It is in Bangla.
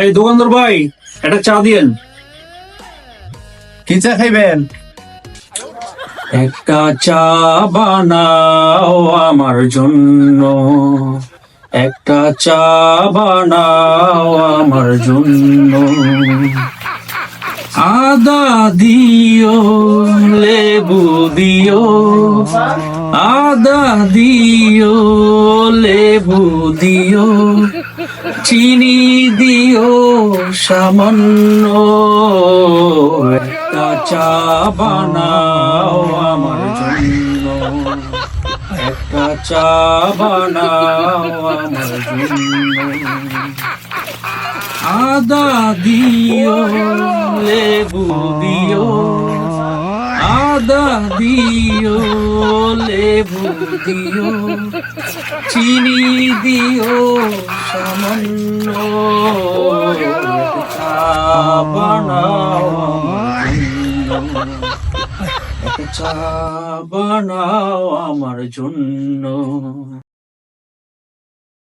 এই দোকানদার ভাই, একটা চা দিয়েন। কি চা খাইবেন? একটা চা বানাও আমার জন্য। একটা চা বানাও আমার জন্য। আদা দিও, লেবু দিও, আদা দিও লেবু দিও চিনি দিও, সামান্য একটা চা বানাও আমার জন্য। একটা চা বানাও আমার জন্য। আদা দিও আদা দিও লেবু দিও চিনি দিও সামান্য চা বানাও আমার জন্য।